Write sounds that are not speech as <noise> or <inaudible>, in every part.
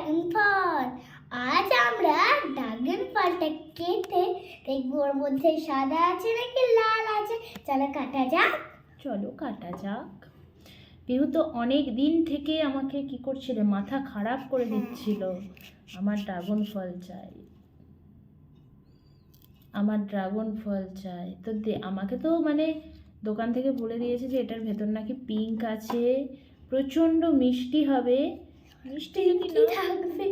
Dragon ফল। আজ আমরা dragon ফলটা কেটে দেখব। ওর মধ্যে সাদা আছে নাকি লাল আছে? চলো কাটা যাক। চলো কাটা যাক। পিহু তো অনেক দিন থেকে আমাকে কি করছিল মাথা খারাপ করে দিচ্ছিল। আমার ড্রাগন ফল চাই। আমার ড্রাগন ফল চাই। তো দে আমাকে তো মানে দোকান থেকে বলে দিয়েছে যে এটার ভেতর নাকি পিঙ্ক আছে। প্রচণ্ড মিষ্টি হবে। মিষ্টি যদি না- থাকবে।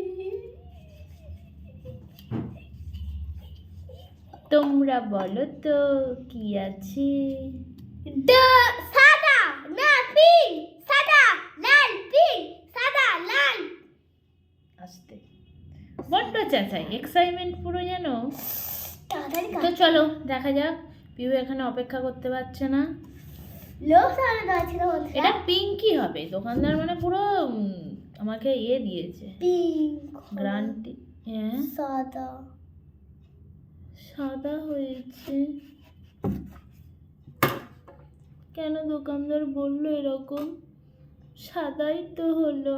তোমরা বলো তো কি আছে? সাদা না পিঙ্ক সাদা লাল পিঙ্ক সাদা লাল। আসতে। বড্ড চেঁচাই এক্সাইটমেন্ট পুরো যেন। তো চলো দেখা যাক পিউ এখানে অপেক্ষা করতে পারছে না। লোক এটা পিঙ্কই হবে দোকানদার মানে পুরো আমাকে ইয়ে দিয়েছে। গ্রান্টি। হ্যাঁ। সাদা। সাদা হয়েছে। কেন দোকানদার বলল এরকম? সাদাই তো হলো।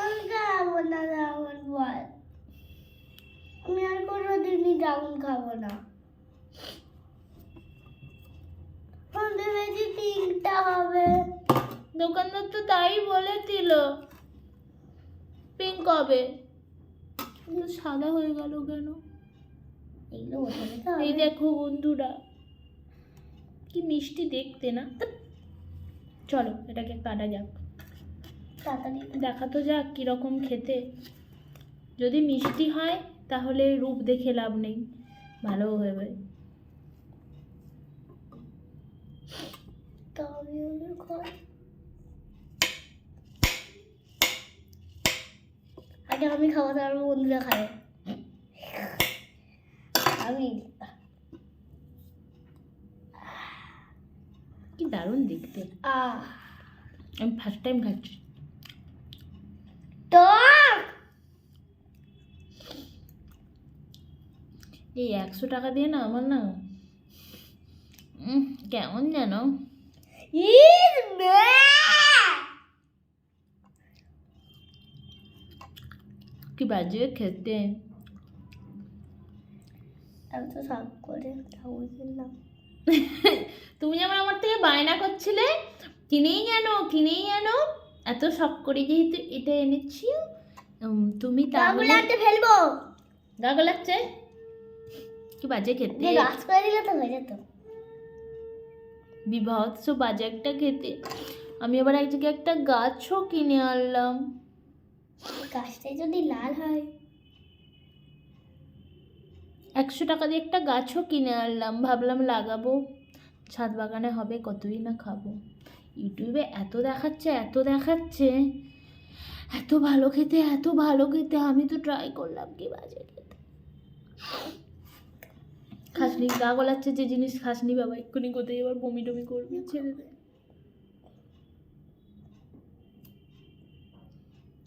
আমি খাব না ড্রাগন ফল আমি আর কোনো দিনই ড্রাগন খাব না। আমি ভেবেছি পিঙ্কটা হবে। দোকানদার তো তাই বলেছিল। কিন্তু সাদা হয়ে গেল কেন? এগুলো এই দেখো বন্ধুরা কি মিষ্টি দেখতে না? চলো এটাকে কাটা যাক। তাড়াতাড়ি দেখা তো যাক কীরকম খেতে। যদি মিষ্টি হয় তাহলে রূপ দেখে লাভ নেই। ভালো হবে তবে আগে আমি খাব তারপর বন্ধুরা খাবে। আমি কি দারুণ দেখতে। আমি ফার্স্ট টাইম খাচ্ছি। তো এই একশো টাকা দিয়ে না আমার না কেমন যেন? ইস! কি বাজে খেতে আমি তো করে তুমি যেমন আমার থেকে বায়না করছিলে কিনেই আনো কিনেই আনো এত শখ করে যেহেতু এটা এনেছি তুমি তাহলে ফেলব গা লাগছে কি বাজে খেতে গাছ করে দিলে তো হয়ে যেত বিভৎস বাজে একটা খেতে আমি আবার এক জায়গায় একটা গাছও কিনে আনলাম গাছটাই যদি লাল হয়। একশো টাকা দিয়ে একটা গাছও কিনে আনলাম ভাবলাম লাগাবো। ছাদ বাগানে হবে কতই না খাব। ইউটিউবে এত দেখাচ্ছে এত দেখাচ্ছে। এত ভালো খেতে এত ভালো খেতে আমি তো ট্রাই করলাম কি বাজে খেতে। খাসনি গা গলাচ্ছে যে জিনিস খাসনি বাবা এক্ষুনি কোথায় এবার বমি টমি করবে ছেড়ে দে। তাহলে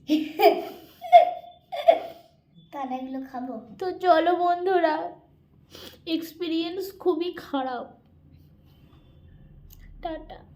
<laughs> এগুলো খাব। তো চলো বন্ধুরা এক্সপিরিয়েন্স খুবই খারাপ। টাটা।